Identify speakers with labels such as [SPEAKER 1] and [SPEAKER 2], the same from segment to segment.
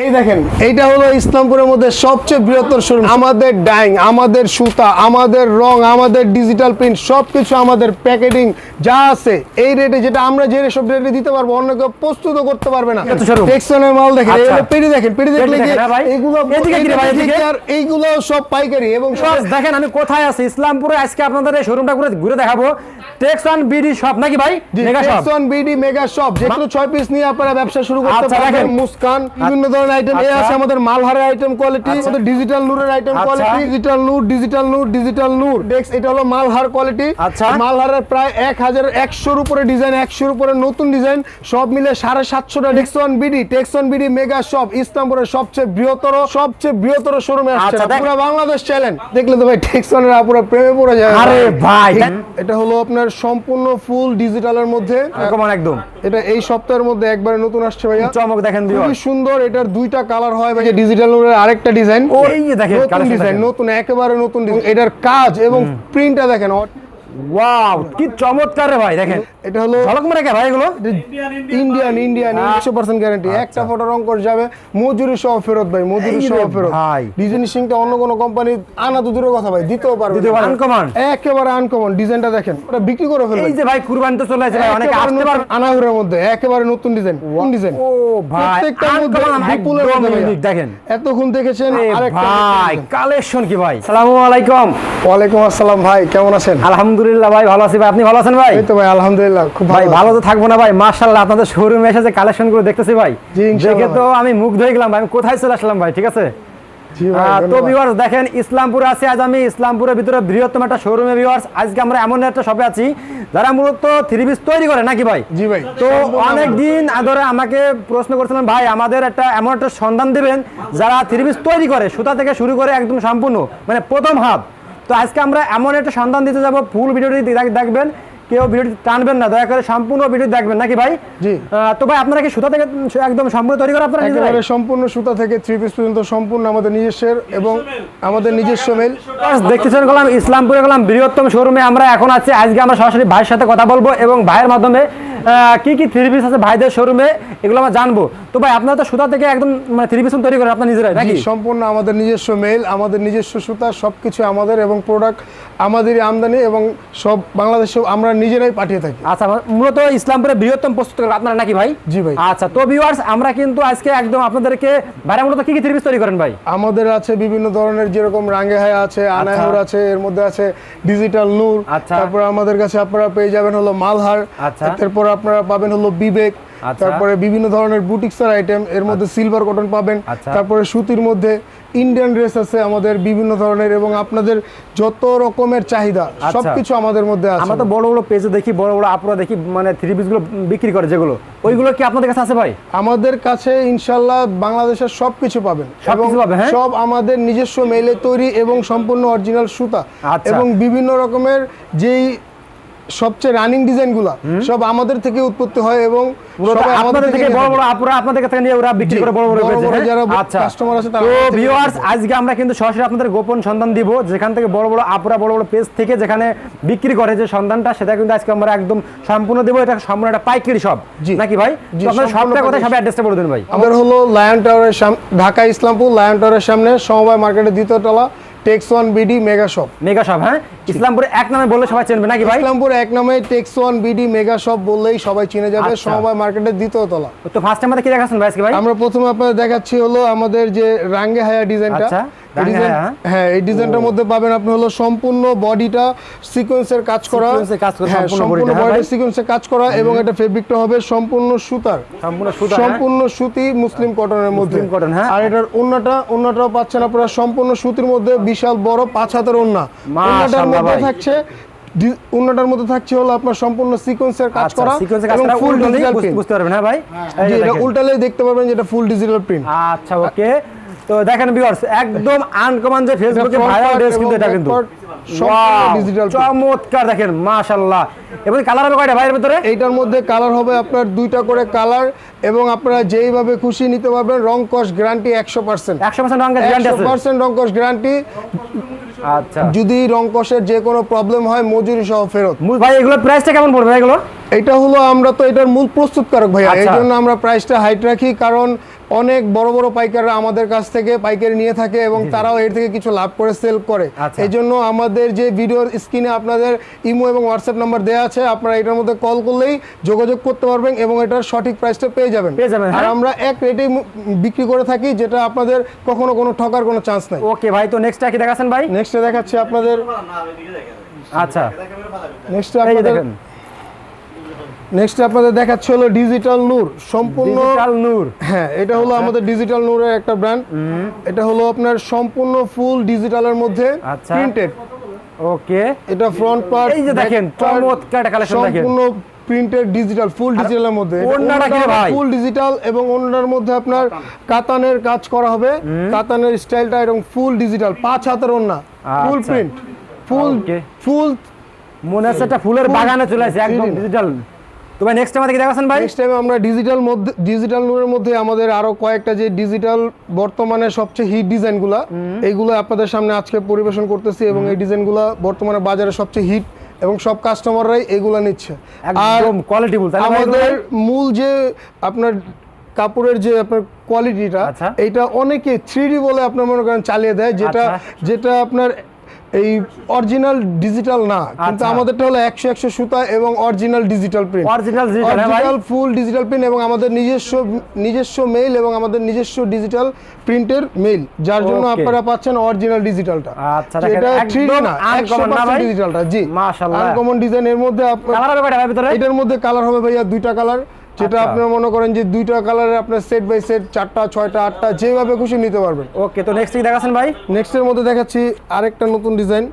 [SPEAKER 1] এই দেখেন এইটা হলো ইসলামপুরের মধ্যে সবচেয়ে বৃহত্তর শোরুম আমাদের ডাইং আমাদের সুতা আমাদের রং আমাদের ডিজিটাল প্রিন্ট সবকিছু আমাদের প্যাকেটিং যা আছে এই রেটে যেটা আমরা যে সব রেটে দিতে পারব অন্য কেউ প্রস্তুত করতে পারবে না। টেক্সনের মাল দেখেন
[SPEAKER 2] আচ্ছা।
[SPEAKER 1] পেটি দেখেন পেটি দেখলে কি
[SPEAKER 2] হ্যাঁ
[SPEAKER 1] এইগুলো এইগুলো সব পাইকারি এবং সব
[SPEAKER 2] দেখেন আমি কোথায় আছি? ইসলামপুরে আজকে আপনাদের এই শোরুমটা ঘুরে ঘুরে দেখাবো। টেক্স অন বিডি শপ নাকি ভাই? Mega shop
[SPEAKER 1] Texon BD mega shop যেগুলো ছয় পিস নিয়ে আপনারা ব্যবসা শুরু করতে
[SPEAKER 2] আচ্ছা,
[SPEAKER 1] পারবেন। মুস্কান বিভিন্ন ধরনের আইটেম এ। আছে আমাদের মালহারের আইটেম কোয়ালিটি আমাদের ডিজিটাল নূরের আইটেম
[SPEAKER 2] আচ্ছা।
[SPEAKER 1] Quality digital Noor digital Noor digital Noor. ডেক্স এটা হলো মালহার কোয়ালিটি
[SPEAKER 2] আচ্ছা।
[SPEAKER 1] মালহারের প্রায় এক হাজার একশোর উপরে ডিজাইন একশোর উপরে নতুন ডিজাইন সব মিলে সাড়ে সাতশোটা Texon BD Texon BD mega shop ইস্তাম্বুলের সবচেয়ে বৃহত্তর সবচেয়ে বৃহত্তর শোরুমে আসছে।
[SPEAKER 2] আচ্ছা,
[SPEAKER 1] পুরো বাংলাদেশ চ্যালেঞ্জ দেখলে তো ভাই টেক্সনের আপুরা প্রেমে পড়ে যায়।
[SPEAKER 2] আরে ভাই
[SPEAKER 1] এটা হলো আপনার সম্পূর্ণ ফুল ডিজিটালের মধ্যে।
[SPEAKER 2] একদম।
[SPEAKER 1] এটা এই সপ্তাহের মধ্যে একবারে নতুন আসছে ভাইয়া।
[SPEAKER 2] চমক দেখেন
[SPEAKER 1] খুবই সুন্দর এটার দুইটা কালার হয় ভাই ডিজিটাল ওর আরেকটা ডিজাইন
[SPEAKER 2] এই যে দেখেন,
[SPEAKER 1] নতুন ডিজাইন নতুন একেবারে নতুন ডিজাইন এটার কাজ এবং প্রিন্টটা দেখেন
[SPEAKER 2] ওয়াও কি চমৎকার রে ভাই দেখেন।
[SPEAKER 1] এটা হলো
[SPEAKER 2] ঝলক মারে কে ভাই এগুলো?
[SPEAKER 1] ইন্ডিয়ান ইন্ডিয়ান একশো পার্সেন্ট গ্যারান্টি একটা ফটো রং করে যাবে মজুরি সহ ফেরত ভাই মজুরি। সহ ফেরত।
[SPEAKER 2] ভাই।
[SPEAKER 1] ডিজাইনিংটা অন্য কোনো কোম্পানি আনা তো দূরের কথা ভাই দিতেও পারবে
[SPEAKER 2] দিতেও পারবে, uncommon।
[SPEAKER 1] একেবারে আনকমন ডিজাইনটা দেখেন ওটা বিক্রি করে ফেলবে।
[SPEAKER 2] এই যে ভাই কুরবানি তো চলে আসে ভাই অনেকে আসতে পারবে
[SPEAKER 1] মধ্যে একেবারে নতুন ডিজাইন কোন ডিজাইন
[SPEAKER 2] ও ভাই
[SPEAKER 1] প্রত্যেকটার মধ্যে বিপুলের মধ্যে
[SPEAKER 2] দেখেন।
[SPEAKER 1] এতক্ষণ দেখেছেন আরেকটা
[SPEAKER 2] ভাই কালেকশন কি ভাই? সালামু আলাইকুম।
[SPEAKER 1] ওয়ালাইকুম আসসালাম ভাই কেমন আছেন?
[SPEAKER 2] আলহামদুলিল্লাহ ভাই ভালো আছি ভাই আপনি ভালো আছেন ভাই?
[SPEAKER 1] এই তো ভাই আলহামদুলিল্লাহ। খুব
[SPEAKER 2] ভাই
[SPEAKER 1] ভালো
[SPEAKER 2] তো থাকব না ভাই আপনাদের শোরুমে এসে যে কালেকশনগুলো দেখতেছি ভাই দেখে তো আমি মুগ্ধ হয়ে গেলাম ভাই আমি কোথায় চলে আসলাম ভাই ঠিক আছে?
[SPEAKER 1] জি ভাই,
[SPEAKER 2] আহ, তো ভিউয়ার্স দেখেন ইসলামপুরে আছি আজ আমি ইসলামপুরের ভিতরে বৃহত্তম একটা শোরুমে ভিউয়ার্স আজকে আমরা এমন একটা শপে আছি যারা মূলত থ্রি পিস তৈরি করে নাকি ভাই?
[SPEAKER 1] জি ভাই।
[SPEAKER 2] তো অনেক দিন ধরে আমাকে প্রশ্ন করছিলেন ভাই আমাদের একটা এমন একটা সন্ধান দিবেন যারা থ্রি পিস তৈরি করে সুতা থেকে শুরু করে একদম সম্পূর্ণ মানে প্রথম হাত। তো আজকে আমরা এমন একটা সন্ধান দিতে যাব ফুল ভিডিওটি দেখবেন। কেউ ভিডিও টানবেন না দয়া করে সম্পূর্ণ ভিডিও দেখবেন নাকি ভাই
[SPEAKER 1] জি।
[SPEAKER 2] তো ভাই আপনারা কি সুতা থেকে একদম সম্পূর্ণ তৈরি করে আপনারা?
[SPEAKER 1] একেবারে সম্পূর্ণ সুতা থেকে থ্রি পিস পর্যন্ত সম্পূর্ণ আমাদের নিজস্বের এবং আমাদের নিজস্ব মেল
[SPEAKER 2] দেখতেছেন গেলাম ইসলামপুরে গেলাম বৃহত্তম শোরুমে আমরা এখন আছি আজকে আমরা সরাসরি ভাইয়ের সাথে কথা বলব এবং ভাইয়ের মাধ্যমে কি কি থ্রি পিস আছে ভাইদের শোরুমে এগুলো আমরা জানব। তো ভাই আপনারা তো সুতা থেকে একদম মানে থ্রি পিস তৈরি করেন আপনার নিজেরাই নাকি?
[SPEAKER 1] সম্পূর্ণ আমাদের নিজস্ব মেল আমাদের নিজস্ব সুতা সবকিছু আমাদের এবং প্রোডাক্ট আমাদেরই আমদানি এবং সব বাংলাদেশে আমরা নিজেরাই পাঠিয়ে থাকি।
[SPEAKER 2] আচ্ছা মূলত ইসলামপুরে বৃহত্তম প্রস্তুত আপনারা নাকি ভাই?
[SPEAKER 1] জি ভাই।
[SPEAKER 2] আচ্ছা তো ভিউয়ার্স আমরা কিন্তু আজকে একদম আপনাদেরকে ভাইরা মূলত কি কি থ্রি পিস তৈরি করেন ভাই?
[SPEAKER 1] আমাদের আছে বিভিন্ন ধরনের যেরকম রাঙ্গে হায়া আছে আনাহুর আছে এর মধ্যে আছে ডিজিটাল নূর তারপর আমাদের কাছে আপনারা পেয়ে যাবেন হলো মালহার
[SPEAKER 2] আচ্ছা।
[SPEAKER 1] তারপর আপনারা পাবেন হলো বিবেক
[SPEAKER 2] আচ্ছা।
[SPEAKER 1] তারপরে বিভিন্ন ধরনের বুটিক্সের আইটেম এর মধ্যে সিলভার কটন পাবেন
[SPEAKER 2] আচ্ছা।
[SPEAKER 1] তারপরে সুতির মধ্যে ইন্ডিয়ান ড্রেস আছে আমাদের বিভিন্ন ধরনের এবং আপনাদের যত রকমের চাহিদা
[SPEAKER 2] আচ্ছা।
[SPEAKER 1] সবকিছু আমাদের মধ্যে আছে
[SPEAKER 2] আমরা তো বড় বড় পেজে দেখি বড় বড় আপুরা দেখি মানে থ্রি পিসগুলো বিক্রি করে যেগুলো ওইগুলো কি আপনাদের কাছে আছে ভাই
[SPEAKER 1] আমাদের কাছে ইনশাআল্লাহ বাংলাদেশের সবকিছু পাবেন
[SPEAKER 2] সবকিছু
[SPEAKER 1] এবং
[SPEAKER 2] হ্যাঁ?
[SPEAKER 1] সব আমাদের নিজস্ব মেলে তৈরি এবং সম্পূর্ণ অরিজিনাল সুতা
[SPEAKER 2] আচ্ছা।
[SPEAKER 1] এবং বিভিন্ন রকমের যেই সবচেয়ে রানিং ডিজাইনগুলো সব আমাদের থেকে উৎপত্তি হয় এবং
[SPEAKER 2] মূলত
[SPEAKER 1] সবাই আমাদের
[SPEAKER 2] আপনাদের থেকে বড় বড় আপুরা আপনাদের কাছে নিয়ে ওরা বিক্রি করে বড় বড়
[SPEAKER 1] বড়
[SPEAKER 2] পেজে,
[SPEAKER 1] বড়? যারা আছে
[SPEAKER 2] তো ভিউয়ার্স আজকে আমরা কিন্তু সরাসরি আপনাদের গোপন সন্ধান দিব যেখান থেকে বড় বড় আপুরা বড় বড় পেজ থেকে যেখানে বিক্রি করে যে সন্ধানটা সেটা কিন্তু আজকে আমরা একদম সম্পূর্ণ দেবো। এটা সম্পূর্ণ একটা পাইকারি নাকি ভাই?
[SPEAKER 1] জি,
[SPEAKER 2] তো আপনাদের সবটা কোথায় সব অ্যাড্রেসটা বলে দিন ভাই।
[SPEAKER 1] আমাদের হলো লায়ন টাওয়ারের সামনে ঢাকা ইসলামপুর লায়ন টাওয়ারের সামনে সমবায় মার্কেটের দ্বিতীয় তলা। Tex One BD mega shop
[SPEAKER 2] mega shop হ্যাঁ? ইসলামপুরে এক নামে বললে সবাই চিনবে নাকি ভাই?
[SPEAKER 1] ইসলামপুর এক নামে Tex One BD mega shop বললেই সবাই চিনে যাবে
[SPEAKER 2] সবাই
[SPEAKER 1] সমবায় মার্কেটের দ্বিতীয় তলা।
[SPEAKER 2] তো ফার্স্ট টাইম কি দেখাচ্ছেন ভাই ভাই?
[SPEAKER 1] আমরা প্রথমে আপনাদের দেখাচ্ছি হলো আমাদের যে রাঙ্গে হায়া ডিজাইনটা এই
[SPEAKER 2] রাঙ্গে
[SPEAKER 1] ডিজাইন-
[SPEAKER 2] হায়া,
[SPEAKER 1] এই ডিজাইনটার মধ্যে পাবেন আপনি হলো সম্পূর্ণ বডিটা সিকোয়েন্সের কাজ করা।
[SPEAKER 2] Sequence এর কাজ করা সম্পূর্ণ
[SPEAKER 1] সম্পূর্ণ
[SPEAKER 2] bodyটা,
[SPEAKER 1] বডি
[SPEAKER 2] ভাই?
[SPEAKER 1] সিকোয়েন্সের কাজ করা এবং এটা ফেব্রিকটা হবে সম্পূর্ণ সুতার।
[SPEAKER 2] সম্পূর্ণ সুতা?
[SPEAKER 1] সম্পূর্ণ সুতি মুসলিম কটনের মধ্যে।
[SPEAKER 2] মুসলিম হ্যাঁ।
[SPEAKER 1] আর এটার ওন্নাটা ওন্নাটাও পাচ্ছেন আপনারা সম্পূর্ণ সুতির মধ্যে বিশাল বড় পাঁচ হাতের ওন্না। ওন্নাটার মধ্যে থাকছে ডি- মধ্যে থাকছে হলো আপনার সম্পূর্ণ সিকোয়েন্সের কাজ
[SPEAKER 2] আচ্ছা
[SPEAKER 1] করা এবং ফুল ডিজিটাল
[SPEAKER 2] বুঝ- বুঝতে পারবেন হ্যাঁ ভাই?
[SPEAKER 1] এটা
[SPEAKER 2] দেখেন।
[SPEAKER 1] উল্টালে দেখতে পারবেন যেটা ফুল ডিজিটাল প্রিন্ট
[SPEAKER 2] আচ্ছা ওকে। তো দেখেন ভিউয়ার্স একদম আনকমন যে ফেসবুকে ভাইরাল ড্রেস কিন্তু এটা কিন্তু। চমৎকার দেখেন মাশাআল্লাহ। এবং কালার হবে কয়টা ভাইয়ের ভিতরে?
[SPEAKER 1] এইটার মধ্যে কালার হবে আপনার দুইটা করে কালার এবং আপনারা যেইভাবে খুশি নিতে পারবেন রং কস গ্যারান্টি একশো পার্সেন্ট
[SPEAKER 2] 100% রঙের গ্যারান্টি
[SPEAKER 1] একশো
[SPEAKER 2] আছে?
[SPEAKER 1] পার্সেন্ট রং কস গ্যারান্টি
[SPEAKER 2] আচ্ছা।
[SPEAKER 1] যদি রং কষের যে কোনো প্রবলেম হয় মজুরি সহ ফেরত।
[SPEAKER 2] ভাই এগুলো প্রাইসটা কেমন পড়বে এগুলো?
[SPEAKER 1] এটা হলো আমরা তো এটার মূল প্রস্তুতকারক ভাইয়া। এই
[SPEAKER 2] আচ্ছা।
[SPEAKER 1] জন্য আমরা প্রাইসটা হাইট রাখি কারণ অনেক বড় বড় পাইকাররা আমাদের কাছ থেকে পাইকারি নিয়ে থাকে এবং তারাও এর থেকে কিছু লাভ করে সেল করে।
[SPEAKER 2] আচ্ছা।
[SPEAKER 1] এই জন্য আমাদের যে ভিডিওর স্ক্রিনে আপনাদের ইমো এবং হোয়াটসঅ্যাপ নাম্বার দেওয়া আছে আপনারা এটার মধ্যে কল করলেই যোগাযোগ করতে পারবেন এবং এটার সঠিক প্রাইসটা পেয়ে যাবেন।
[SPEAKER 2] পেয়ে যাবেন,
[SPEAKER 1] আর
[SPEAKER 2] হ্যাঁ।
[SPEAKER 1] আমরা এক রেটেই বিক্রি করে থাকি যেটা আপনাদের কখনো কোনো ঠকার কোনো চান্স নাই।
[SPEAKER 2] ওকে ভাই তো নেক্সটটা কি দেখাচ্ছেন ভাই?
[SPEAKER 1] নেক্সটে দেখাচ্ছি আপনাদের
[SPEAKER 2] আচ্ছা।
[SPEAKER 1] নেক্সট
[SPEAKER 2] এই
[SPEAKER 1] আপনাদের
[SPEAKER 2] দেখেন।
[SPEAKER 1] নেক্সট আপনাদের দেখাচ্ছে হলো ডিজিটাল নূর সম্পূর্ণ
[SPEAKER 2] ডিজিটাল নূর
[SPEAKER 1] হ্যাঁ এটা হলো আমাদের ডিজিটাল নূরের একটা ব্র্যান্ড এটা হলো আপনার সম্পূর্ণ ফুল ডিজিটালের মধ্যে
[SPEAKER 2] আচ্ছা।
[SPEAKER 1] Printed
[SPEAKER 2] okay.
[SPEAKER 1] এটা ফ্রন্ট পার্ট
[SPEAKER 2] এই যে দেখেন, চমৎকার একটা collection দেখেন।
[SPEAKER 1] সম্পূর্ণ প্রিন্টেড ডিজিটাল ফুল ডিজিটালের মধ্যে? ফুল ডিজিটাল এবং ওড়নার মধ্যে আপনার কাতানের কাজ করা হবে। কাতানের স্টাইলটা এবং ফুল ডিজিটাল পাঁচ হাতের ওড়না ফুল
[SPEAKER 2] আচ্ছা।
[SPEAKER 1] প্রিন্ট ফুল ফুল
[SPEAKER 2] মনে হচ্ছে একটা ফুলের বাগানে চলে আসে একদম ডিজিটাল তো ভাই নেক্সট আমাদের কি দেখাচ্ছেন ভাই?
[SPEAKER 1] নেক্সট টাইম আমরা ডিজিটাল মধ্যে ডিজিটাল নূরের মধ্যে আমাদের আরও কয়েকটা যে ডিজিটাল বর্তমানে সবচেয়ে হিট ডিজাইনগুলো এইগুলো আপনাদের সামনে আজকে পরিবেশন করতেছি এবং এই ডিজাইনগুলো বর্তমানে বাজারে সবচেয়ে হিট এবং সব কাস্টমাররাই এগুলো নিচ্ছে।
[SPEAKER 2] একদম কোয়ালিটিফুল
[SPEAKER 1] আমাদের মূল যে আপনার কাপড়ের যে আপনার কোয়ালিটিটা
[SPEAKER 2] এটা
[SPEAKER 1] এইটা অনেকে থ্রি বলে আপনার মনে করেন চালিয়ে দেয় যেটা
[SPEAKER 2] আচ্ছা।
[SPEAKER 1] যেটা আপনার এই অরিজিনাল ডিজিটাল না কিন্তু
[SPEAKER 2] আচ্ছা।
[SPEAKER 1] আমাদেরটা হলো একশো একশো সুতা এবং original digital print
[SPEAKER 2] original digital
[SPEAKER 1] full digital print এবং আমাদের নিজস্ব নিজস্ব মেইল এবং আমাদের নিজস্ব ডিজিটাল প্রিন্টের মেইল যার জন্য আপনারা পাচ্ছেন অরিজিনাল ডিজিটালটা
[SPEAKER 2] আচ্ছা,
[SPEAKER 1] এটা
[SPEAKER 2] একদম
[SPEAKER 1] 3D না? ডিজিটালটা জি।
[SPEAKER 2] মাশাআল্লাহ।
[SPEAKER 1] আনকমন ডিজাইন এর মধ্যে আপনার
[SPEAKER 2] কালার হবে ভাই ভিতরে?
[SPEAKER 1] এটার মধ্যে কালার হবে ভাইয়া দুইটা কালার যেটা আপনি মনে করেন যে দুইটা কালারে আপনার সেট বাই সেট চারটা ছয়টা আটটা যেভাবে খুশি নিতে পারবেন।
[SPEAKER 2] ওকে তো নেক্সট কি দেখাচ্ছেন ভাই?
[SPEAKER 1] নেক্সট এর মধ্যে দেখাচ্ছি আরেকটা নতুন ডিজাইন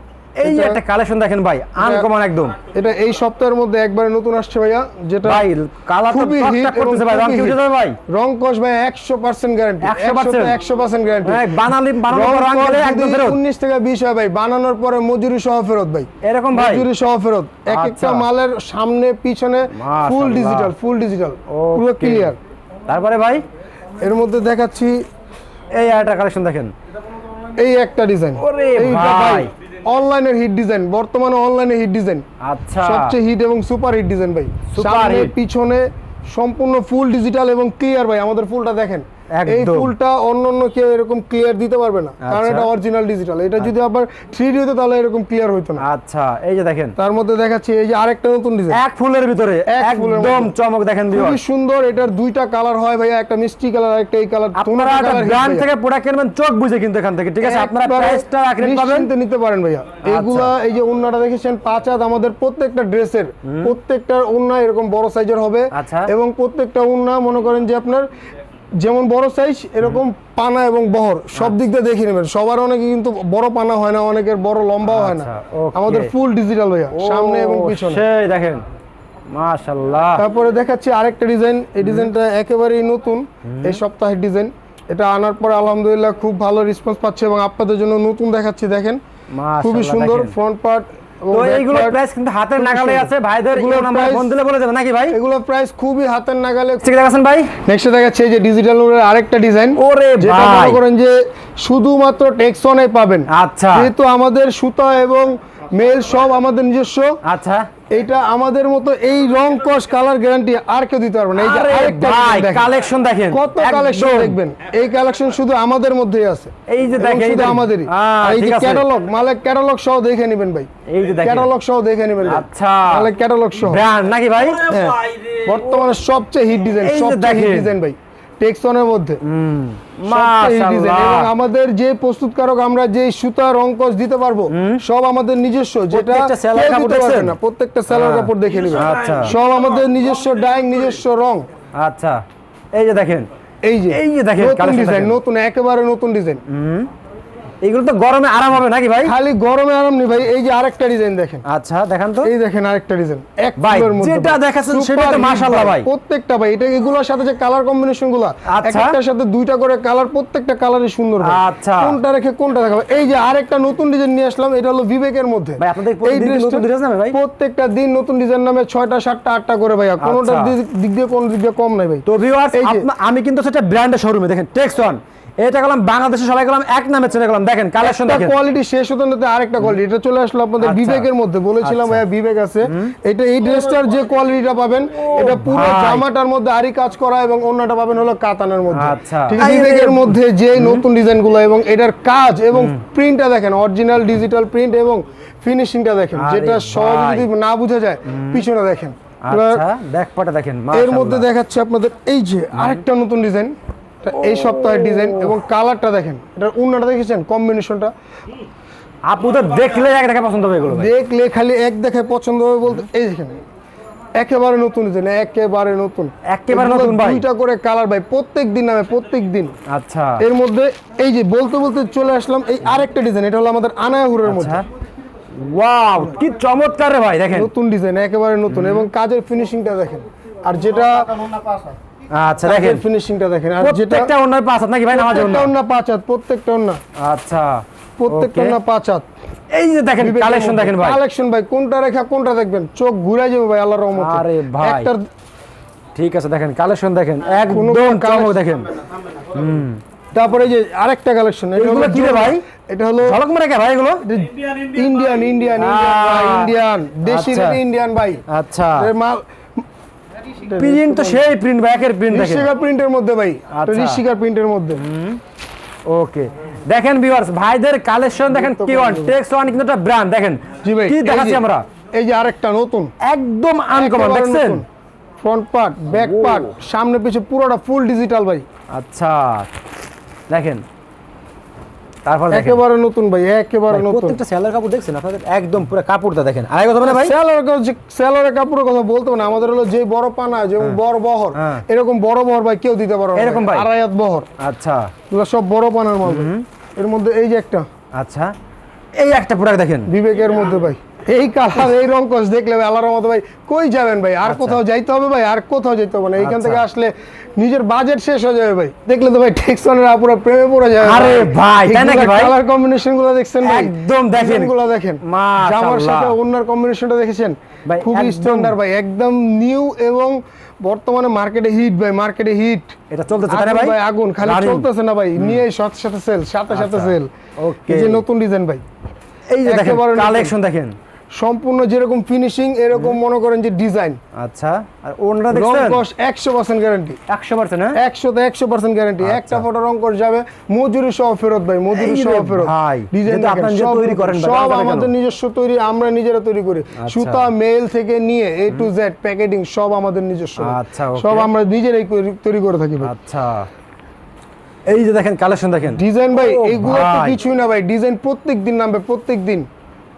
[SPEAKER 2] এই যে একটা কালেকশন দেখেন ভাই আনকমন একদম।
[SPEAKER 1] এটা এই সপ্তাহের মধ্যে একবারে নতুন আসছে ভাইয়া যেটা
[SPEAKER 2] ভাই কালার তো টকটক করতেছে ভাই রং কি উঠে যাবে ভাই?
[SPEAKER 1] রং কস ভাই 100% গ্যারান্টি
[SPEAKER 2] 100%
[SPEAKER 1] 100% গ্যারান্টি
[SPEAKER 2] হ্যাঁ, বানালি বানানোর পর রং গেলে একদম ফেরত।
[SPEAKER 1] 19 থেকে 20 হয় ভাই বানানোর পরে মজুরি সহ ফেরত ভাই।
[SPEAKER 2] এরকম ভাই?
[SPEAKER 1] মজুরি সহ ফেরত। এক
[SPEAKER 2] আচ্ছা।
[SPEAKER 1] একটা মালের সামনে পিছনে ফুল ডিজিটাল ফুল ডিজিটাল পুরো ক্লিয়ার
[SPEAKER 2] তারপরে ভাই?
[SPEAKER 1] এর মধ্যে দেখাচ্ছি
[SPEAKER 2] এই একটা কালেকশন দেখেন।
[SPEAKER 1] এই একটা ডিজাইন
[SPEAKER 2] ওরে ভাই।
[SPEAKER 1] অনলাইনের হিট ডিজাইন বর্তমানে অনলাইনে হিট ডিজাইন
[SPEAKER 2] আচ্ছা।
[SPEAKER 1] সবচেয়ে হিট এবং সুপার হিট ডিজাইন ভাই। সামনে পিছনে সম্পূর্ণ ফুল ডিজিটাল এবং ক্লিয়ার ভাই আমাদের ফুলটা দেখেন। এই। ফুলটা অন্য অন্য কেউ এরকম ক্লিয়ার দিতে পারবে না। কারণ
[SPEAKER 2] আচ্ছা।
[SPEAKER 1] এটা অরিজিনাল ডিজিটাল এটা যদি আবার থ্রি ডি হতো তাহলে এরকম ক্লিয়ার হতো না।
[SPEAKER 2] আচ্ছা এই যে দেখেন।
[SPEAKER 1] তার মধ্যে দেখাচ্ছি এই যে আরেকটা নতুন ডিজাইন
[SPEAKER 2] এক ফুলের ভিতরে
[SPEAKER 1] এক
[SPEAKER 2] একদম চমক দেখেন
[SPEAKER 1] খুবই সুন্দর এটার দুইটা কালার হয় ভাইয়া একটা মিষ্টি কালার একটা এই কালার
[SPEAKER 2] আপনারা একটা ব্র্যান্ড থেকে প্রোডাক্ট কিনবেন চোখ বুঝে কিন্তু এখান থেকে ঠিক আছে? আপনারা প্রাইসটা পাবেন।
[SPEAKER 1] নিতে পারেন ভাইয়া। এগুলা এই যে ওন্নাটা দেখেছেন পাঁচ হাত আমাদের প্রত্যেকটা ড্রেসের প্রত্যেকটা ওন্না এরকম বড় সাইজের হবে।
[SPEAKER 2] আচ্ছা।
[SPEAKER 1] এবং প্রত্যেকটা ওন্না মনে করেন যে আপনার যেমন বড় সাইজ এরকম পানা এবং বহর সব দিক দিয়ে দেখে নেবেন। সবার অনেকে কিন্তু বড় পানা হয় না অনেকের বড় লম্বাও হয় না।
[SPEAKER 2] আচ্ছা,
[SPEAKER 1] আমাদের ফুল ডিজিটাল ভাইয়া সামনে এবং পিছনে।
[SPEAKER 2] সেই দেখেন মাশাআল্লাহ।
[SPEAKER 1] তারপরে দেখাচ্ছি আরেকটা ডিজাইন এই ডিজাইনটা একেবারেই নতুন এই সপ্তাহের ডিজাইন এটা আনার পরে আলহামদুলিল্লাহ খুব ভালো রেসপন্স পাচ্ছে এবং আপনাদের জন্য নতুন দেখাচ্ছি দেখেন। খুবই সুন্দর ফ্রন্ট পার্ট
[SPEAKER 2] তো এইগুলো প্রাইস কিন্তু হাতের নাগালে আছে। ভাইদের
[SPEAKER 1] এগুলো
[SPEAKER 2] এগুলো নাম্বার ফোন দিলে বলে যাবে নাকি ভাই?
[SPEAKER 1] এগুলো প্রাইস খুবই হাতের নাগালে।
[SPEAKER 2] ঠিক ভাই।
[SPEAKER 1] নেক্সট দেখাচ্ছে যে ডিজিটাল আরেকটা ডিজাইন
[SPEAKER 2] ওরে
[SPEAKER 1] যেটা মনে করেন যে শুধুমাত্র টেক্সনে পাবেন।
[SPEAKER 2] আচ্ছা।
[SPEAKER 1] যেহেতু আমাদের সুতা এবং মেল সব আমাদের নিজস্ব।
[SPEAKER 2] আচ্ছা।
[SPEAKER 1] এইটা আমাদের মতো এই রং কস কালার গ্যারান্টি আর কেউ দিতে পারবে না। এই যে।
[SPEAKER 2] কালেকশন দেখেন।
[SPEAKER 1] কত কালেকশন দেখবেন। এই কালেকশন শুধু আমাদের মধ্যেই আছে।
[SPEAKER 2] এই যে দেখেন
[SPEAKER 1] শুধু আমাদেরই। এই যে ক্যাটালগ মালের ক্যাটালগ সহ দেখে নেবেন ভাই।
[SPEAKER 2] এই যে দেখেন।
[SPEAKER 1] ক্যাটালগ সহ দেখে নেবেন।
[SPEAKER 2] আচ্ছা।
[SPEAKER 1] মালের ক্যাটালগ সহ।
[SPEAKER 2] ব্র্যান্ড নাকি ভাই?
[SPEAKER 1] হ্যাঁ। বর্তমানে সবচেয়ে হিট ডিজাইন সবচেয়ে হিট ডিজাইন ভাই। টেক্সনের মধ্যে। এবং আমাদের যে প্রস্তুতকারক আমরা যে সুতার রংকস দিতে পারব সব আমাদের নিজস্ব যেটা দিতে পারবে না। প্রত্যেকটা
[SPEAKER 2] হ্যাঁ।
[SPEAKER 1] কাপড় দেখে নেবেন
[SPEAKER 2] আচ্ছা।
[SPEAKER 1] সব আমাদের নিজস্ব ডাইং নিজস্ব রং।
[SPEAKER 2] আচ্ছা। এই যে দেখেন।
[SPEAKER 1] এই যে।
[SPEAKER 2] এই যে দেখেন,
[SPEAKER 1] নতুন ডিজাইন নতুন একেবারে নতুন ডিজাইন
[SPEAKER 2] এগুলো তো গরমে আরাম হবে নাকি ভাই
[SPEAKER 1] খালি গরমে আরাম নেই ভাই এই যে আরেকটা ডিজাইন দেখেন
[SPEAKER 2] আচ্ছা দেখান তো
[SPEAKER 1] এই দেখেন আরেকটা ডিজাইন এক
[SPEAKER 2] ভাই, যেটা
[SPEAKER 1] ভাই।
[SPEAKER 2] দেখাচ্ছেন সেটা তো মাশাআল্লাহ ভাই।
[SPEAKER 1] প্রত্যেকটা ভাই এটা এগুলোর সাথে যে কালার কম্বিনেশনগুলো। একটার সাথে দুইটা করে কালার প্রত্যেকটা কালারই সুন্দর ভাই।
[SPEAKER 2] আচ্ছা।
[SPEAKER 1] কোনটা রেখে কোনটা দেখাবো এই যে আরেকটা নতুন ডিজাইন নিয়ে আসলাম এটা হলো বিবেকের মধ্যে
[SPEAKER 2] ভাই, আপনাদের প্রতিদিন নতুন design নামে ভাই?
[SPEAKER 1] প্রত্যেকটা দিন নতুন ডিজাইন নামে ছয়টা সাতটা আটটা করে ভাইয়া কোনোটা
[SPEAKER 2] আচ্ছা।
[SPEAKER 1] দিক- দিক দিয়ে কোন দিক দিয়ে কম নাই ভাই
[SPEAKER 2] তো ভিউয়ার্স আমি কিন্তু সেটা ব্র্যান্ডের শোরুমে দেখেন টেক্সট ওয়ান এটা গেলাম বাংলাদেশে সবাই গেলাম এক নামে চেনে গেলাম। দেখেন কালেকশন দেখেন।
[SPEAKER 1] কোয়ালিটি শেষ হতে না আরেকটা কোয়ালিটি এটা চলে আসলো আপনাদের
[SPEAKER 2] আচ্ছা।
[SPEAKER 1] বিবেকের মধ্যে। বলেছিলাম
[SPEAKER 2] আচ্ছা।
[SPEAKER 1] ভাইয়া বিবেক আছে। এটা এই ড্রেসটার যে কোয়ালিটিটা পাবেন এটা পুরো জামাটার মধ্যে আরি কাজ করা এবং অন্যটা পাবেন হলো কাতানের মধ্যে।
[SPEAKER 2] আচ্ছা।
[SPEAKER 1] ঠিক আছে? বিবেকের মধ্যে যে নতুন ডিজাইনগুলো এবং এটার কাজ এবং প্রিন্টটা দেখেন অরিজিনাল ডিজিটাল প্রিন্ট এবং ফিনিশিংটা দেখেন যেটা সহজে
[SPEAKER 2] ভাই।
[SPEAKER 1] যদি না বোঝা যায় পিছনে দেখেন।
[SPEAKER 2] আচ্ছা দেখেন
[SPEAKER 1] এর মধ্যে দেখাচ্ছে আপনাদের এই যে আরেকটা নতুন ডিজাইন এই সপ্তাহের ডিজাইন এবং কালারটা দেখেন। এটার উন্নাটা দেখেছেন? কম্বিনেশনটা
[SPEAKER 2] আপু তো দেখলে এক দেখে পছন্দ হবে এগুলো
[SPEAKER 1] দেখলে খালি এক দেখে পছন্দ হবে বলতে এই দেখেন একেবারে নতুন ডিজাইন একেবারে নতুন।
[SPEAKER 2] একেবারে নতুন ভাই।
[SPEAKER 1] দুইটা করে কালার ভাই প্রত্যেক দিন নামে প্রত্যেক দিন
[SPEAKER 2] আচ্ছা।
[SPEAKER 1] এর মধ্যে এই যে বলতে বলতে চলে আসলাম এই আরেকটা ডিজাইন এটা হলো আমাদের আনায়াহুরের মধ্যে।
[SPEAKER 2] আচ্ছা ওয়াও কি চমৎকার রে ভাই দেখেন।
[SPEAKER 1] নতুন ডিজাইন একেবারে নতুন। এবং কাজের ফিনিশিংটা দেখেন। আর যেটা
[SPEAKER 2] আচ্ছা দেখেন।
[SPEAKER 1] ফিনিশিংটা দেখেন। আর যেটা
[SPEAKER 2] প্রত্যেকটা অন্যায় পাঁচ হাত নাকি ভাই নামাজ
[SPEAKER 1] প্রত্যেকটা অন্য পাঁচ হাত প্রত্যেকটা অন্য
[SPEAKER 2] আচ্ছা
[SPEAKER 1] প্রত্যেকটা
[SPEAKER 2] Okay.
[SPEAKER 1] পাঁচ হাত।
[SPEAKER 2] এই যে দেখেন কালেকশন দেখেন ভাই।
[SPEAKER 1] কালেকশন ভাই কোনটা রেখা কোনটা দেখবেন? চোখ ঘুরে যাবে ভাই আল্লাহর রহমতে।
[SPEAKER 2] আরে ভাই।
[SPEAKER 1] একটার
[SPEAKER 2] ঠিক আছে দেখেন কালেকশন দেখেন। একদম চমক দেখেন।
[SPEAKER 1] তারপরে যে আরেকটা কালেকশন এটা
[SPEAKER 2] এগুলো
[SPEAKER 1] হলো
[SPEAKER 2] কি রে ভাই?
[SPEAKER 1] এটা হলো
[SPEAKER 2] ঝলক মারে কে ভাই এগুলো?
[SPEAKER 1] ইন্ডিয়ান ইন্ডিয়ান
[SPEAKER 2] আহ,
[SPEAKER 1] ইন্ডিয়ান দেশি
[SPEAKER 2] আচ্ছা।
[SPEAKER 1] ইন্ডিয়ান ভাই?
[SPEAKER 2] আচ্ছা।
[SPEAKER 1] এর মাল
[SPEAKER 2] প্রিন্ট তো সেই প্রিন্ট ভাই একের প্রিন্ট দেখেন।
[SPEAKER 1] ঋষিকা প্রিন্টের মধ্যে ভাই
[SPEAKER 2] আচ্ছা।
[SPEAKER 1] ঋষিকা প্রিন্টের মধ্যে।
[SPEAKER 2] ওকে দেখেন ভিউয়ার্স ভাইদের কালেকশন দেখেন কি ওয়ান টেক্স ওয়ান কিন্তু একটা ব্র্যান্ড দেখেন।
[SPEAKER 1] জি ভাই
[SPEAKER 2] কি
[SPEAKER 1] এই
[SPEAKER 2] দেখাচ্ছি আমরা?
[SPEAKER 1] এই যে আরেকটা নতুন।
[SPEAKER 2] একদম আনকমন দেখছেন?
[SPEAKER 1] ফ্রন্ট পার্ট ব্যাক পার্ট সামনে পিছে পুরোটা ফুল ডিজিটাল ভাই।
[SPEAKER 2] আচ্ছা। দেখেন তারপর
[SPEAKER 1] একেবারে নতুন ভাই একেবারে নতুন।
[SPEAKER 2] প্রত্যেকটা সেলার কাপড় দেখছেন? আপনাদের একদম পুরো কাপড়টা দেখেন। আর কথা মানে ভাই।
[SPEAKER 1] সেলার সেলারের কাপড়ের কথা বলতো না। আমাদের হলো যে বড় পানা যে বড় বহর
[SPEAKER 2] হ্যাঁ।
[SPEAKER 1] এরকম বড় বহর ভাই কেউ দিতে পারো
[SPEAKER 2] এরকম ভাই?
[SPEAKER 1] আড়াই হাত বহর।
[SPEAKER 2] আচ্ছা।
[SPEAKER 1] এগুলো সব বড় পানার মাল এর মধ্যে এই যে একটা।
[SPEAKER 2] আচ্ছা। এই একটা প্রোডাক্ট দেখেন।
[SPEAKER 1] বিবেকের মধ্যে ভাই। এই কালার এই রং কস দেখলে ভাই আল্লাহর মতো ভাই কই যাবেন ভাই? আর কোথাও যাইতে হবে ভাই আর কোথাও যেতে হবে না। এইখান
[SPEAKER 2] আচ্ছা।
[SPEAKER 1] থেকে আসলে নিজের বাজেট শেষ হয়ে যাবে ভাই। দেখলে তো ভাই টেক্সনের আপুরা প্রেমে পড়ে যাবে
[SPEAKER 2] আরে ভাই, তাই নাকি ভাই?
[SPEAKER 1] কালার কম্বিনেশনগুলো দেখছেন ভাই?
[SPEAKER 2] একদম দেখেন।
[SPEAKER 1] গুলো দেখেন। জামার সাথে ওনার কম্বিনেশনটা দেখেছেন? খুবই
[SPEAKER 2] একদম-
[SPEAKER 1] স্ট্যান্ডার্ড ভাই একদম নিউ এবং বর্তমানে মার্কেটে হিট ভাই মার্কেটে হিট
[SPEAKER 2] এটা চলতেছে তাই ভাই?
[SPEAKER 1] আগুন খালি। চলতেছে না ভাই। নিয়ে সাথে সাথে সেল সাথে সাথে
[SPEAKER 2] আচ্ছা,
[SPEAKER 1] সেল
[SPEAKER 2] okay।
[SPEAKER 1] এই যে নতুন ডিজাইন ভাই।
[SPEAKER 2] এই যে দেখেন কালেকশন দেখেন।
[SPEAKER 1] সম্পূর্ণ যেরকম ফিনিশিং এরকম মনে করেন যে ডিজাইন
[SPEAKER 2] আচ্ছা আর ওনরা
[SPEAKER 1] রং
[SPEAKER 2] দেখছেন?
[SPEAKER 1] একশো পার্সেন্ট গ্যারান্টি
[SPEAKER 2] একশো পার্সেন্ট হ্যাঁ?
[SPEAKER 1] একশো তো একশো পার্সেন্ট গ্যারান্টি
[SPEAKER 2] আচ্ছা।
[SPEAKER 1] একটা ফটো রং কস যাবে মজুরি সহ ফেরত ভাই মজুরি সহ ফেরত।
[SPEAKER 2] ভাই,
[SPEAKER 1] ডিজাইন
[SPEAKER 2] আপনারা নিজে তৈরি করেন
[SPEAKER 1] সব আমাদের নিজস্ব তৈরি আমরা নিজেরা তৈরি করি। সুতা মেল থেকে নিয়ে এ টু জেড প্যাকেটিং সব আমাদের নিজস্ব।
[SPEAKER 2] আচ্ছা,
[SPEAKER 1] সব আমরা নিজেরাই তৈরি করে থাকি ভাই।
[SPEAKER 2] আচ্ছা। এই যে দেখেন কালেকশন দেখেন।
[SPEAKER 1] ডিজাইন ভাই এগুলো তো কিছুই না ভাই। ডিজাইন প্রত্যেক দিন নামবে প্রত্যেক দিন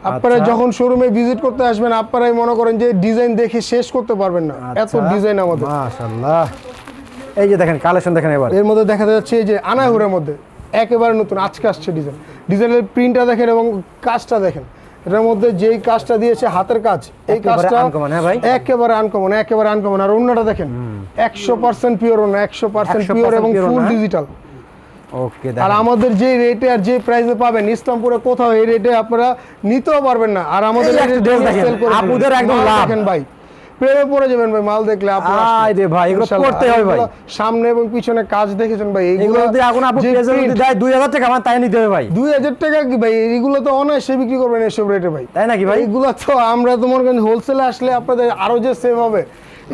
[SPEAKER 1] আপনারা
[SPEAKER 2] আচ্ছা।
[SPEAKER 1] যখন শোরুমে ভিজিট করতে আসবেন আপনারাই মনে করেন যে ডিজাইন দেখে শেষ করতে পারবেন না। এত
[SPEAKER 2] আচ্ছা।
[SPEAKER 1] ডিজাইন আমাদের।
[SPEAKER 2] মাশাআল্লাহ। এই যে দেখেন কালেকশন দেখেন এবার।
[SPEAKER 1] এর মধ্যে দেখা যাচ্ছে এই যে আনাহুরের মধ্যে। একেবারে নতুন আজকে আসছে ডিজাইন ডিজাইনের প্রিন্টটা দেখেন এবং কাজটা দেখেন। এটার মধ্যে যেই কাজটা দিয়েছে হাতের কাজ এই কাজটা
[SPEAKER 2] হ্যাঁ ভাই?
[SPEAKER 1] একেবারে আনকমন একেবারে আনকমন আর অন্যটা দেখেন একশো পার্সেন্ট পিওর অন্য একশো পার্সেন্ট
[SPEAKER 2] 100%
[SPEAKER 1] পিওর এবং ফুল ডিজিটাল
[SPEAKER 2] ওকে
[SPEAKER 1] আর আমাদের যে রেটে আর যে প্রাইসে পাবেন ইসলামপুরে কোথাও এই রেটে আপনারা নিতেও পারবেন না। আর আমাদের।
[SPEAKER 2] আপুদের একদম লাভ।
[SPEAKER 1] ভাই প্রেমে পড়ে যাবেন ভাই মাল দেখলে
[SPEAKER 2] ভাই, এগুলো করতে হবে ভাই।
[SPEAKER 1] সামনে এবং পিছনে কাজ দেখেছেন ভাই
[SPEAKER 2] এগুলো
[SPEAKER 1] এগুলো
[SPEAKER 2] যদি এখন আপু
[SPEAKER 1] যে
[SPEAKER 2] যদি দেয় দুই হাজার টাকা আমার তাই নিতে হবে ভাই।
[SPEAKER 1] দুই হাজার টাকা কি ভাই এগুলো তো অনায়াসে বিক্রি করবেন এসব রেটে ভাই।
[SPEAKER 2] তাই নাকি ভাই?
[SPEAKER 1] এইগুলো তো আমরা তো মনে করেন হোলসেলে আসলে আপনাদের আরও যে সেভ হবে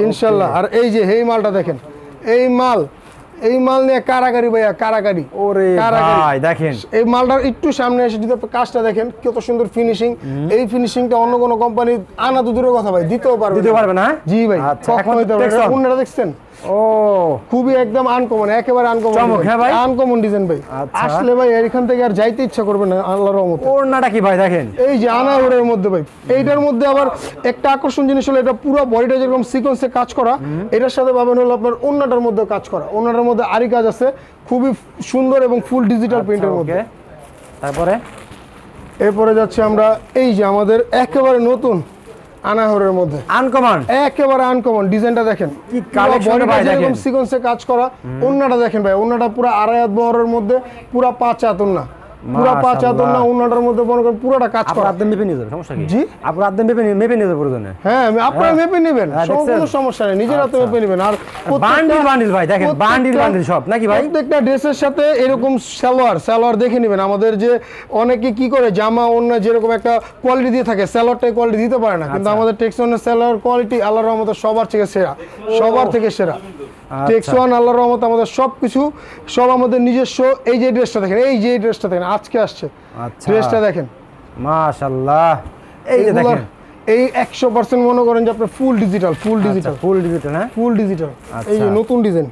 [SPEAKER 1] ইনশাল্লাহ। আর এই যে এই মালটা দেখেন এই মাল এই মাল নিয়ে কারাগারি ভাইয়া কারাগারি।
[SPEAKER 2] ওরে ভাই দেখেন।
[SPEAKER 1] এই মালটার একটু সামনে এসে যদি আপনি কাজটা দেখেন কত সুন্দর ফিনিশিং এই ফিনিশিংটা অন্য কোনো কোম্পানি আনা তো দূরের কথা ভাই দিতেও পারবে
[SPEAKER 2] দিতে। পারবে না?
[SPEAKER 1] জি ভাই
[SPEAKER 2] আচ্ছা
[SPEAKER 1] কখনো
[SPEAKER 2] এখন
[SPEAKER 1] দিতে পারবে
[SPEAKER 2] দেখছেন? ও
[SPEAKER 1] খুবই একদম আনকমন একেবারে আনকমন
[SPEAKER 2] চমক, হ্যাঁ ভাই?
[SPEAKER 1] আনকমন ডিজাইন ভাই।
[SPEAKER 2] আচ্ছা।
[SPEAKER 1] আসলে ভাই এখান থেকে আর যাইতে ইচ্ছা করবে না আল্লাহর রহমতে।
[SPEAKER 2] ওড়নাটা কি ভাই দেখেন?
[SPEAKER 1] এই যে আনাউরের মধ্যে ভাই এইটার মধ্যে আবার একটা আকর্ষণ জিনিস হলো এটা পুরো বডিটা যেরকম সিকোয়েন্সে কাজ করা এটার সাথে পাবেন হলো আপনার অন্যটার মধ্যে কাজ করা। অন্যটার মধ্যে আরি কাজ আছে খুবই সুন্দর এবং ফুল ডিজিটাল প্রিন্টের মধ্যে।
[SPEAKER 2] তারপরে?
[SPEAKER 1] এরপরে যাচ্ছে আমরা এই যে আমাদের একেবারে নতুন আনাহরের মধ্যে।
[SPEAKER 2] আনকমন
[SPEAKER 1] একেবারে আনকমন ডিজাইনটা দেখেন।
[SPEAKER 2] কি কালেকশন ভাই দেখেন।
[SPEAKER 1] সিকোয়েন্সে কাজ করা অন্যটা দেখেন ভাই ওন্নাটা পুরো আড়াই হাত বহরের মধ্যে পুরো পাঁচ হাত অন্য। পুরো পাঁচ
[SPEAKER 2] মাশাআল্লাহ।
[SPEAKER 1] না মধ্যে মনে করেন পুরোটা কাজ করা।
[SPEAKER 2] মেপে নিয়ে যাবে সমস্যা কি?
[SPEAKER 1] জি?
[SPEAKER 2] মেপে মেপে নিয়ে প্রয়োজনে।
[SPEAKER 1] হ্যাঁ আমি- আপনারা
[SPEAKER 2] হ্যাঁ।
[SPEAKER 1] মেপে নেবেন
[SPEAKER 2] হ্যাঁ,
[SPEAKER 1] কোনো সমস্যা নেই নিজের হাতে মেপে নেবেন। আর
[SPEAKER 2] বান্ডিল বান্ডিল ভাই দেখেন বান্ডিল বান্ডিল সব নাকি ভাই?
[SPEAKER 1] প্রত্যেকটা ড্রেসের সাথে এরকম সালোয়ার সালোয়ার দেখে নেবেন। আমাদের যে অনেকে কি করে জামা অন্য যেরকম একটা কোয়ালিটি দিয়ে থাকে সালোয়ারটা কোয়ালিটি দিতে পারে না। কিন্তু
[SPEAKER 2] আচ্ছা।
[SPEAKER 1] আমাদের টেক্সনের সালোয়ার কোয়ালিটি আল্লাহর রহমতে সবার থেকে সেরা সবার থেকে সেরা।
[SPEAKER 2] আচ্ছা।
[SPEAKER 1] টেক্সওয়ান আল্লাহর রহমতে আমাদের সব কিছু সব আমাদের নিজস্ব। এই যে ড্রেসটা দেখেন এই যে ড্রেসটা দেখেন আজকে আসছে।
[SPEAKER 2] আচ্ছা।
[SPEAKER 1] ড্রেসটা দেখেন।
[SPEAKER 2] মাশাআল্লাহ। এই যে দেখেন।
[SPEAKER 1] এই একশো পার্সেন্ট মনে করেন যে আপনার full digital full digital
[SPEAKER 2] full digital হ্যাঁ?
[SPEAKER 1] ফুল ডিজিটাল এই যে
[SPEAKER 2] আচ্ছা।
[SPEAKER 1] নতুন ডিজাইন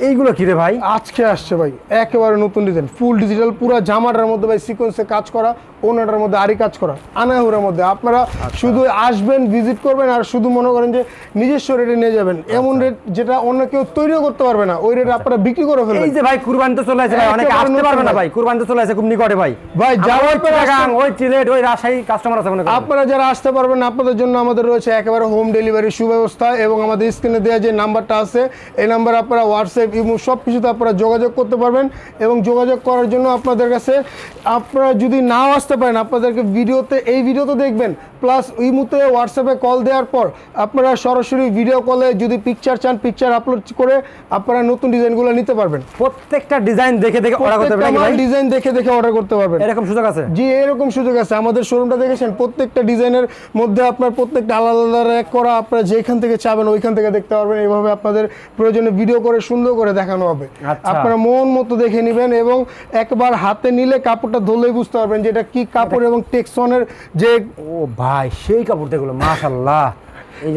[SPEAKER 2] এইগুলো কি রে ভাই?
[SPEAKER 1] আজকে আসছে ভাই একেবারে নতুন ডিজাইন ফুল ডিজিটাল পুরো জামাটার মধ্যে ভাই সিকোয়েন্সে কাজ করা ওনাটার মধ্যে আরি কাজ করা। আনাহুরের মধ্যে আপনারা
[SPEAKER 2] আচ্ছা।
[SPEAKER 1] শুধু আসবেন ভিজিট করবেন আর শুধু মনে করেন যে নিজস্ব রেটে নিয়ে যাবেন। এমন
[SPEAKER 2] আচ্ছা।
[SPEAKER 1] রেট যেটা অন্য কেউ তৈরিও করতে পারবে না। ওই রেটে আপনারা বিক্রি করে ফেলবেন।
[SPEAKER 2] এই যে ভাই কুরবানি তো চলে আসে ভাই অনেকে আসতে পারবে না
[SPEAKER 1] ভাই।
[SPEAKER 2] কুরবানি তো চলে আসে খুব নিকটে ভাই।
[SPEAKER 1] ভাই, যাওয়ার
[SPEAKER 2] ওই
[SPEAKER 1] পরে
[SPEAKER 2] ওই চিলেট ওই রাজশাহী কাস্টমার আছে মনে করেন।
[SPEAKER 1] আপনারা যারা আসতে পারবেন আপনাদের জন্য আমাদের রয়েছে একেবারে হোম ডেলিভারি সুব্যবস্থা এবং আমাদের স্ক্রিনে দেওয়া যে নাম্বারটা আছে এই নাম্বারে আপনারা হোয়াটসঅ্যাপ ইমো সব কিছুতে আপনারা যোগাযোগ করতে পারবেন এবং যোগাযোগ করার জন্য আপনাদের কাছে আপনারা যদি নাও আসতে পারেন। আপনাদেরকে ভিডিওতে এই ভিডিওতে দেখবেন। প্লাস ইমুতে হোয়াটসঅ্যাপে কল দেওয়ার পর আপনারা সরাসরি ভিডিও কলে যদি পিকচার চান পিকচার আপলোড করে আপনারা নতুন ডিজাইনগুলো নিতে পারবেন।
[SPEAKER 2] প্রত্যেকটা ডিজাইন দেখে দেখে অর্ডার করতে নাকি
[SPEAKER 1] ডিজাইন দেখে দেখে অর্ডার করতে পারবেন।
[SPEAKER 2] এরকম সুযোগ আছে?
[SPEAKER 1] জি এরকম সুযোগ আছে। আমাদের শোরুমটা দেখেছেন? প্রত্যেকটা ডিজাইনের মধ্যে আপনার প্রত্যেকটা আলাদা আলাদা র্যাক করা আপনারা যেখান থেকে চাবেন ওইখান থেকে দেখতে পারবেন। এইভাবে আপনাদের প্রয়োজনে ভিডিও করে সুন্দর করে দেখানো হবে।
[SPEAKER 2] আচ্ছা।
[SPEAKER 1] আপনারা মন মতো দেখে নেবেন এবং একবার হাতে নিলে কাপড়টা ধরলেই বুঝতে পারবেন যে এটা কি কাপড় এবং টেক্সনের যে
[SPEAKER 2] ও ভাই সেই কাপড় দেখল মাশাআল্লাহ।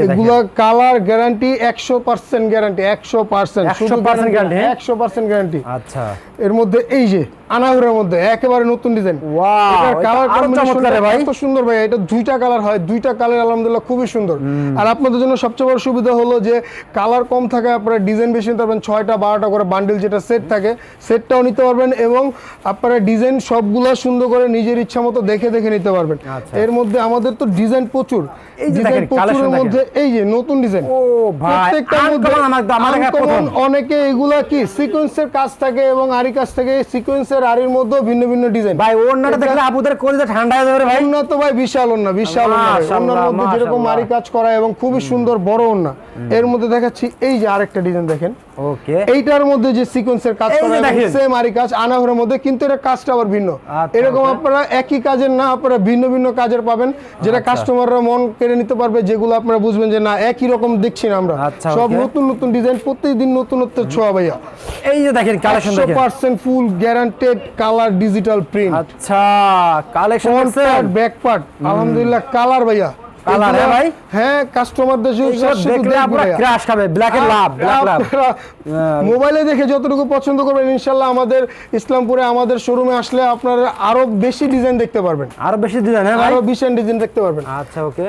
[SPEAKER 1] এগুলো কালার গ্যারান্টি একশো পার্সেন্ট গ্যারান্টি একশো পার্সেন্ট
[SPEAKER 2] 100% guarantee, হ্যাঁ?
[SPEAKER 1] একশো পার্সেন্ট গ্যারান্টি
[SPEAKER 2] আচ্ছা।
[SPEAKER 1] এর মধ্যে এই যে আনাহুরের মধ্যে একেবারে নতুন ডিজাইন। এটার কালার
[SPEAKER 2] আরও ভাই।
[SPEAKER 1] এত সুন্দর ভাই এটা দুইটা কালার হয় দুইটা কালার আলহামদুলিল্লাহ খুবই সুন্দর। আর আপনাদের জন্য সবচেয়ে বড় সুবিধা হলো যে কালার কম থাকে আপনারা ডিজাইন বেশি নিতে পারবেন ছয়টা বারোটা করে বান্ডিল যেটা সেট থাকে সেটটাও নিতে পারবেন এবং আপনারা ডিজাইন সবগুলা সুন্দর করে নিজের ইচ্ছা মতো দেখে দেখে নিতে পারবেন।
[SPEAKER 2] আচ্ছা।
[SPEAKER 1] এর মধ্যে আমাদের তো ডিজাইন প্রচুর। ডিজাইন প্রচুরের মধ্যে এই যে নতুন ডিজাইন
[SPEAKER 2] ও ভাই
[SPEAKER 1] অনেকে এগুলা কি সিকোয়েন্সের কাজ থাকে এবং আরি কাছ থেকে সিকোয়েন্সের আরির মধ্যে ভিন্ন ভিন্ন ডিজাইন
[SPEAKER 2] ভাই ওন্নাটা দেখলে আপুদের কলিজা ঠান্ডা হয়ে যাবে ভাই।
[SPEAKER 1] ওন্না তো ভাই বিশাল ওন্না বিশাল ওন্না ওন্নার মধ্যে যেরকম
[SPEAKER 2] মারি
[SPEAKER 1] আরি কাজ করা এবং খুবই সুন্দর বড় ওন্না এর মধ্যে দেখাচ্ছি এই যে আরেকটা ডিজাইন দেখেন।
[SPEAKER 2] ওকে
[SPEAKER 1] এইটার মধ্যে যে সিকোয়েন্সের কাজ করা সেম কাজ আনাহরের মধ্যে কিন্তু এটা কাজটা আবার ভিন্ন।
[SPEAKER 2] আচ্ছা,
[SPEAKER 1] এরকম আপনারা একই কাজের না আপনারা ভিন্ন ভিন্ন কাজের পাবেন যেটা
[SPEAKER 2] আচ্ছা।
[SPEAKER 1] কাস্টমাররা মন কেড়ে নিতে পারবে যেগুলো আপনারা বুঝবেন যে না একই রকম দেখছি না আমরা।
[SPEAKER 2] আচ্ছা,
[SPEAKER 1] সব নতুন নতুন ডিজাইন প্রত্যেকদিন নতুনত্বের ছোঁয়া ভাইয়া।
[SPEAKER 2] এই যে দেখেন কালেকশন দেখেন।
[SPEAKER 1] Percent full guaranteed colour digital print
[SPEAKER 2] আচ্ছা কালেকশন
[SPEAKER 1] ব্যাক পার্ট আলহামদুলিল্লাহ কালার ভাইয়া। এগুলো-
[SPEAKER 2] হ্যাঁ ভাই?
[SPEAKER 1] হ্যাঁ কাস্টমারদের
[SPEAKER 2] দেখলে আপনারা ক্র্যাশ খাবে লাভ ব্ল্যাক লাভ।
[SPEAKER 1] মোবাইলে দেখে যতটুকু পছন্দ করবেন ইনশাল্লাহ আমাদের ইসলামপুরে আমাদের শোরুমে আসলে আপনারা আরও বেশি ডিজাইন দেখতে পারবেন।
[SPEAKER 2] আরও বেশি ডিজাইন হ্যাঁ ভাই?
[SPEAKER 1] আরও বিশেষ ডিজাইন দেখতে পারবেন।
[SPEAKER 2] আচ্ছা ওকে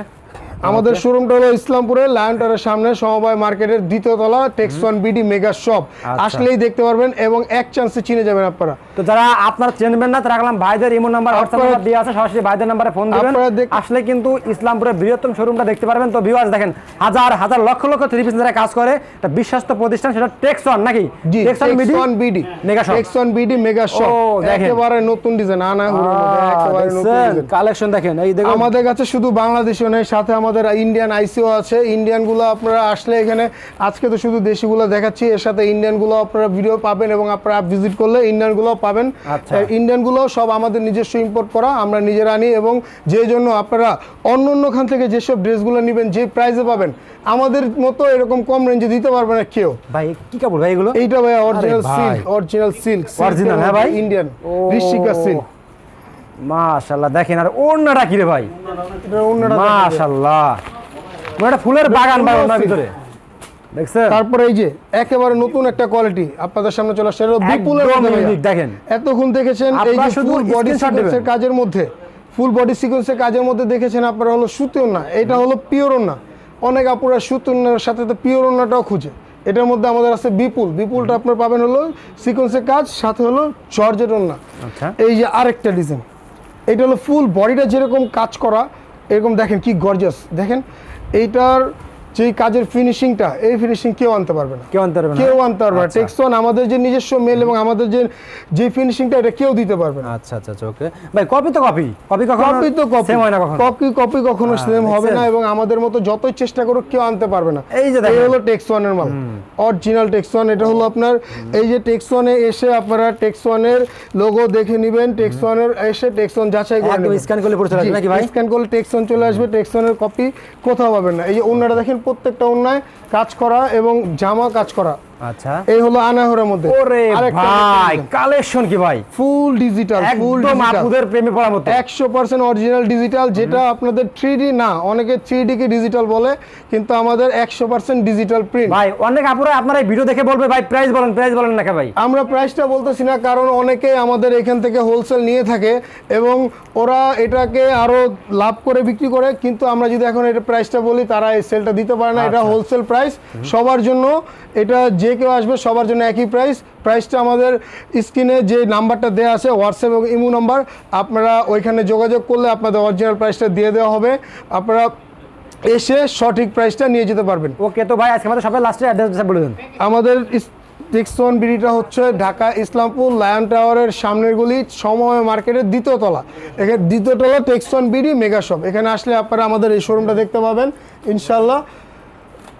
[SPEAKER 1] আমাদের শোরুমটা হলো ইসলামপুরে লায়নটারের সামনে সমবায় মার্কেটের দ্বিতীয় তলা Tex One BD mega shop. আসলেই দেখতে পারবেন এবং এক চান্সে চিনে যাবেন আপনারা।
[SPEAKER 2] তো যারা আপনারা চিনবেন না তারা গেলাম ভাইদের ইমো নাম্বার হোয়াটসঅ্যাপ নাম্বার দিয়ে আছে সরাসরি ভাইদের নাম্বারে ফোন দিবেন। আসলে কিন্তু ইসলামপুরের বৃহত্তম শোরুমটা দেখতে পারবেন। তো ভিউয়ার্স দেখেন হাজার হাজার লক্ষ লক্ষ থ্রি পিস যারা কাজ করে একটা বিশ্বস্ত প্রতিষ্ঠান সেটা টেক্সন নাকি?
[SPEAKER 1] জি
[SPEAKER 2] Texon
[SPEAKER 1] Tex One BD
[SPEAKER 2] mega shop
[SPEAKER 1] Tex One BD mega shop
[SPEAKER 2] দেখেন।
[SPEAKER 1] একেবারে নতুন ডিজাইন আনা মধ্যে একেবারে নতুন
[SPEAKER 2] কালেকশন দেখেন এই দেখুন।
[SPEAKER 1] আমাদের কাছে শুধু বাংলাদেশিও নেই সাথে আমাদের ইন্ডিয়ান আইসিও আছে ইন্ডিয়ানগুলো আপনারা আসলে এখানে আজকে তো শুধু দেশিগুলো দেখাচ্ছি এর সাথে ইন্ডিয়ানগুলো আপনারা ভিডিও পাবেন এবং আপনারা ভিজিট করলে ইন্ডিয়ানগুলো পাবেন
[SPEAKER 2] আচ্ছা।
[SPEAKER 1] ইন্ডিয়ানগুলো সব আমাদের নিজস্ব ইম্পোর্ট করা আমরা নিজেরা আনি এবং যে জন্য আপনারা অন্য অন্য খান থেকে যেসব ড্রেসগুলো নেবেন যে প্রাইসে পাবেন আমাদের মতো এরকম কম রেঞ্জে দিতে পারবে না কেউ
[SPEAKER 2] ভাই কি কাপড় ভাই এগুলো
[SPEAKER 1] এইটা ভাই original. Silk original silk
[SPEAKER 2] Original, হ্যাঁ ভাই?
[SPEAKER 1] ইন্ডিয়ান ঋষিকা সিল্ক
[SPEAKER 2] মাশাআল্লাহ দেখেন আর ওড়নাটা কি রে ভাই। মাশাআল্লাহ মানে একটা ফুলের বাগান ভাই ওড়নার ভিতরে। দেখছেন?
[SPEAKER 1] তারপরে এই যে একেবারে নতুন একটা কোয়ালিটি আপনাদের সামনে চলে আসছে বিপুলের
[SPEAKER 2] দেখেন।
[SPEAKER 1] এতক্ষণ দেখেছেন এই যে
[SPEAKER 2] শুধু
[SPEAKER 1] ফুল বডি সিকোয়েন্সের কাজের মধ্যে ফুল বডি সিকোয়েন্সের কাজের মধ্যে দেখেছেন আপনারা হলো সুতিও না এটা হলো পিওর না অনেক আপুরা সুতির সাথে তো পিওর ওনাটাও খুঁজে। এটার মধ্যে আমাদের আছে বিপুল। বিপুলটা আপনার পাবেন হলো সিকোয়েন্সের কাজ সাথে হলো জর্জের ওনা
[SPEAKER 2] আচ্ছা।
[SPEAKER 1] এই যে আরেকটা ডিজাইন এটা হলো ফুল বডিটা যেরকম কাজ করা এরকম দেখেন কি গর্জাস দেখেন এইটার যে কাজের ফিনিশিংটা এই ফিনিশিং কেউ আনতে পারবে না।
[SPEAKER 2] কেউ আনতে পারবে না।
[SPEAKER 1] কেউ আনতে পারবে না।
[SPEAKER 2] আচ্ছা।
[SPEAKER 1] টেক্সন আমাদের যে নিজস্ব মেল এবং আমাদের যে যে ফিনিশিংটা এটা কেউ দিতে পারবে না।
[SPEAKER 2] আচ্ছা আচ্ছা আচ্ছা ওকে ভাই কপি তো কপি কপি কখনো
[SPEAKER 1] কপি তো কপি
[SPEAKER 2] সেম হয় না কখনো?
[SPEAKER 1] কপি কপি কখনো
[SPEAKER 2] হ্যাঁ,
[SPEAKER 1] সেম হবে না এবং আমাদের মতো যতই চেষ্টা করুক কেউ আনতে পারবে না।
[SPEAKER 2] এই যে দেখেন।
[SPEAKER 1] এই হলো টেক্সওয়ানের মাল। অরিজিনাল টেক্সওয়ান এটা হলো আপনার এই যে টেক্সওয়ানে এসে আপনারা টেক্সওয়ানের লোগো দেখে নেবেন। টেক্সওয়ানের এসে টেক্সওয়ান যাচাই করে নেবেন।
[SPEAKER 2] স্ক্যান করলে পড়ে চলে আসবে নাকি ভাই?
[SPEAKER 1] স্ক্যান করলে টেক্সন চলে আসবে টেক্সনের কপি কোথাও পাবেন না। এই যে অন্যটা দেখেন প্রত্যেকটা অন্যায় কাজ করা এবং জামা কাজ করা।
[SPEAKER 2] আচ্ছা।
[SPEAKER 1] এই হলো আনাহরের মধ্যে।
[SPEAKER 2] ওরে ভাই কালেকশন কি ভাই?
[SPEAKER 1] ফুল ডিজিটাল ফুল
[SPEAKER 2] একদম আপুদের প্রেমে পড়ার মতো।
[SPEAKER 1] একশো পার্সেন্ট অরিজিনাল ডিজিটাল যেটা আপনাদের না অনেকে কে ডিজিটাল বলে কিন্তু আমাদের একশো পার্সেন্ট ডিজিটাল প্রিন্ট
[SPEAKER 2] ভাই অনেক আপুরা আপনার এই ভিডিও দেখে বলবে ভাই প্রাইস বলেন প্রাইস বলেন না ভাই?
[SPEAKER 1] আমরা প্রাইসটা বলতেছি না কারণ অনেকে আমাদের এখান থেকে হোলসেল নিয়ে থাকে এবং ওরা এটাকে আরও লাভ করে বিক্রি করে কিন্তু আমরা যদি এখন এটা প্রাইসটা বলি তারা এই সেলটা দিতে পারে না এটা
[SPEAKER 2] আচ্ছা।
[SPEAKER 1] হোলসেল প্রাইস সবার জন্য এটা যে কেউ আসবে সবার জন্য একই প্রাইস প্রাইসটা আমাদের স্ক্রিনে যে নাম্বারটা দেওয়া আছে হোয়াটসঅ্যাপ এবং ইমো নাম্বার আপনারা ওইখানে যোগাযোগ করলে আপনাদের অরিজিনাল প্রাইসটা দিয়ে দেওয়া হবে। আপনারা এসে সঠিক প্রাইসটা নিয়ে যেতে পারবেন।
[SPEAKER 2] ওকে তো ভাই আজকে আমাদের সবাই লাস্টে অ্যাড্রেস বলে দেন।
[SPEAKER 1] আমাদের টেক্সন বিড়িটা হচ্ছে ঢাকা ইসলামপুর লায়ন টাওয়ারের সামনের গলি সময় মার্কেটের দ্বিতীয় তলা। এখানে দ্বিতীয় তলা টেক্সন বিডি মেগা শপ। এখানে আসলে আপনারা আমাদের এই শোরুমটা দেখতে পাবেন ইনশাল্লাহ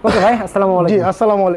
[SPEAKER 2] ওকে ভাই আসসালামু আলাইকুম।
[SPEAKER 1] জি আসসালামু আলাইকুম।